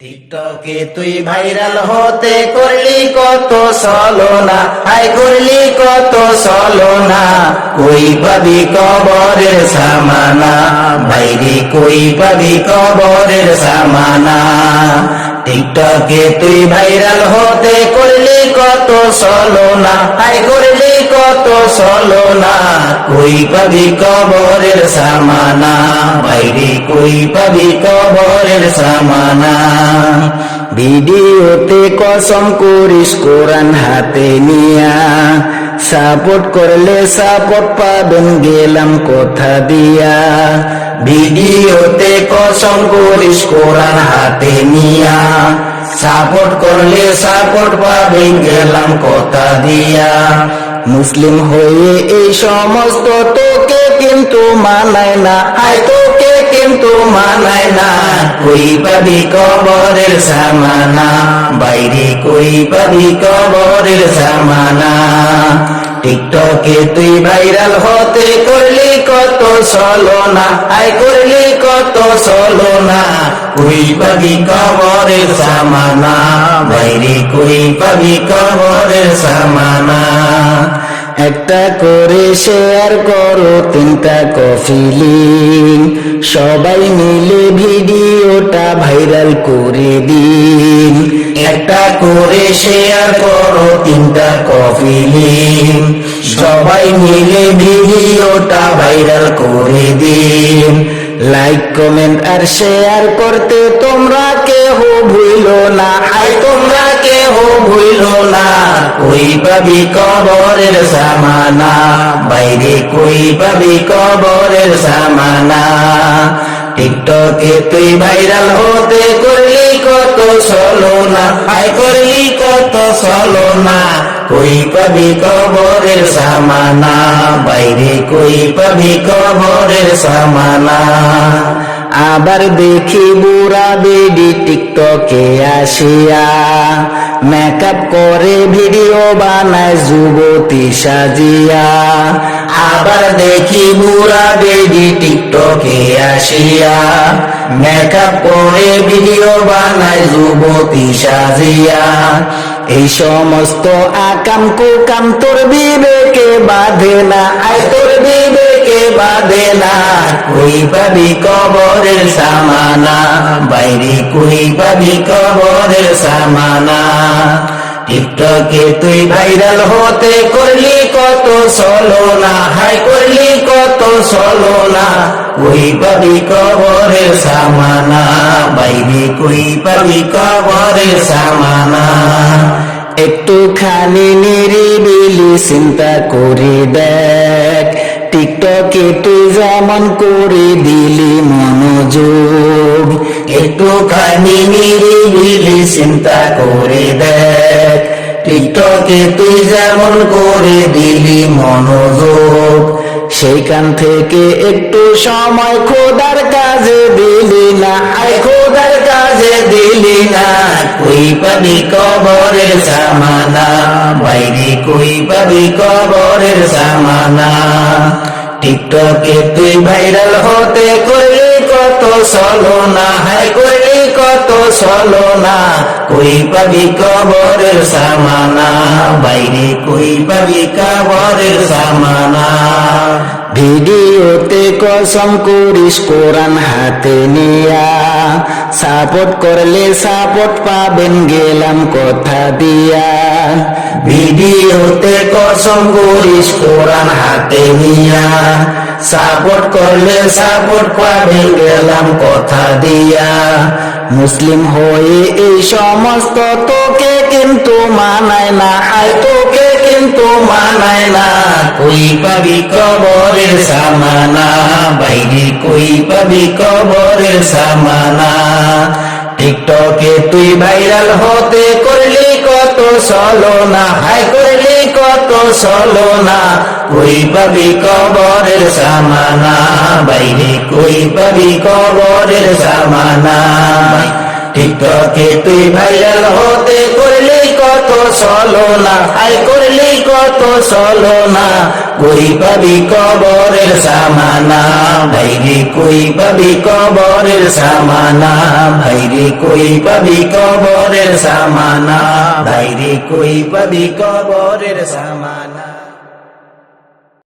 টিকটকে তুই ভাইরাল হতে করলি কত সলনা হাই করলি কত সলনা কই পাবি কবরের সামানা? বাইরে কই পাবি কবরের সামানা? টিকটকে তুই ভাইরাল হতে করলি কত সলনা হাই করলি কত সলনা কই পাবি কবরের সামানা? বাইরে কই পাবি কবরের সামানা? ভিডিওতে কসম করিস, কোরআন হাতে নিয়া। সাপোর্ট করলে সাপোর্ট পাবেন, গেলাম কথা দিয়া। ভিডিওতে কসম করিস, কোরআন হাতে নিয়া। সাপোর্ট করলে সাপোর্ট পাবেন, গেলাম কথা দিয়া। মুসলিম হয়ে এই সমস্ত তোকে কিন্তু মানায় না। আয় তোকে কিন্তু মানায় না। কই পাবি কবরের সামানা বাইরে কই পাবি কবরের সামানা টিকটকে তুই ভাইরাল হতে করলি কত সলনা আয়, করলি কত সলনা কই পাবি কবরের সামানা বাইরে কই পাবি কবরের সামানা একটা করে শেয়ার করো, তিনটা কফি লিঙ্ক সবাই মিলে ভিডিওটা ভাইরাল করে দিন। একটা করে শেয়ার করো, তিনটা কফি লিঙ্ক সবাই মিলে ভিডিওটা ভাইরাল করে দিন। লাইক কমেন্ট আর শেয়ার করতে তোমরা কেহ ভুলো না। আই তোমরা কেহ ভুলো না। কই পাবি কবরের সামানা, বাইরে কই পাবি কবরের সামানা। টিকটকে তুই ভাইরাল হতে করলি কত সলোনা আই করলি কত সলোনা কই পাবি কবরের সামানা, বাইরে কই পাবি কবরের সামানা। আবার দেখি বুড়া বেডি টিকটকে আসিয়া মেকআপ করে ভিডিও বানায় যুবতী সাজিয়া। আবার দেখি বুড়া বেডি টিকটকে আসিয়া। মেকআপ করে ভিডিও বানায় যুবতী সাজিয়া। এই সমস্ত আকাম কুকাম তোর বিবেকে বাঁধে না, আয় তোর বিবেকে বাঁধে না, কই পাবি কবরের সামানা? বাইরে কই পাবি কবরের সামানা? টিকটকে তুই ভাইরাল হতে করলি কত সলোনা হাই, করলি কত সলোনা কই পাবি কবরের সামানা? বাইরে কই পাবি কবরের সামানা? একটুখানি নিরিবিলি চিন্তা করে দেখ। টিকটকে তুই যেমন করে দিলি মনোযোগ, একটুখানি নিরিবিলি চিন্তা করে দেখ। টিকটকে তুই যেমন করে দিলি মনোযোগ সেইখান থেকে একটু সময় খোদার কাজে দিলি না। আই খোদার কাজে দিলি না। কই পাবি কবরের সামানা বাইরে কই পাবি কবরের সামানা টিকটকে তুই ভাইরাল হতে করলি কত সলনা হাই করলি কত সলনা কই পাবি কবরের সামানা বাইরে কই পাবি কবরের সামানা ভিডিওতে কসম করিস, কোরআন হাতে নিয়া। সাপোর্ট করলে সাপোর্ট পাবেন, গেলাম কথা দিয়া। ভিডিওতে কসম করিস, কোরআন হাতে নিয়া। সাপোর্ট করলে সাপোর্ট পাবেন, গেলাম কথা দিয়া। মুসলিম হয়ে এই সমস্ত তোকে কিন্তু মানায় না, আয় তোকে কিন্তু মানায় না। কই পাবি কবরের সামানা? বাইরে কই পাবি কবরের সামানা? টিকটকে তুই ভাইরাল হতে করলি কত সলনা হাই করলি কত সলনা কই পাবি কবরের সামানা? বাইরে কই পাবি কবরের সামানা? টিকটকে তুই ভাইরাল হতে করলি কত চলো না আই করলি কত সলনা কই পাবি কবরের সামানা ভাইরে কই পাবি কবরের সামানা ভাইরে কই পাবি কবরের সামানা ভাইরে কই পাবি কবরের সামানা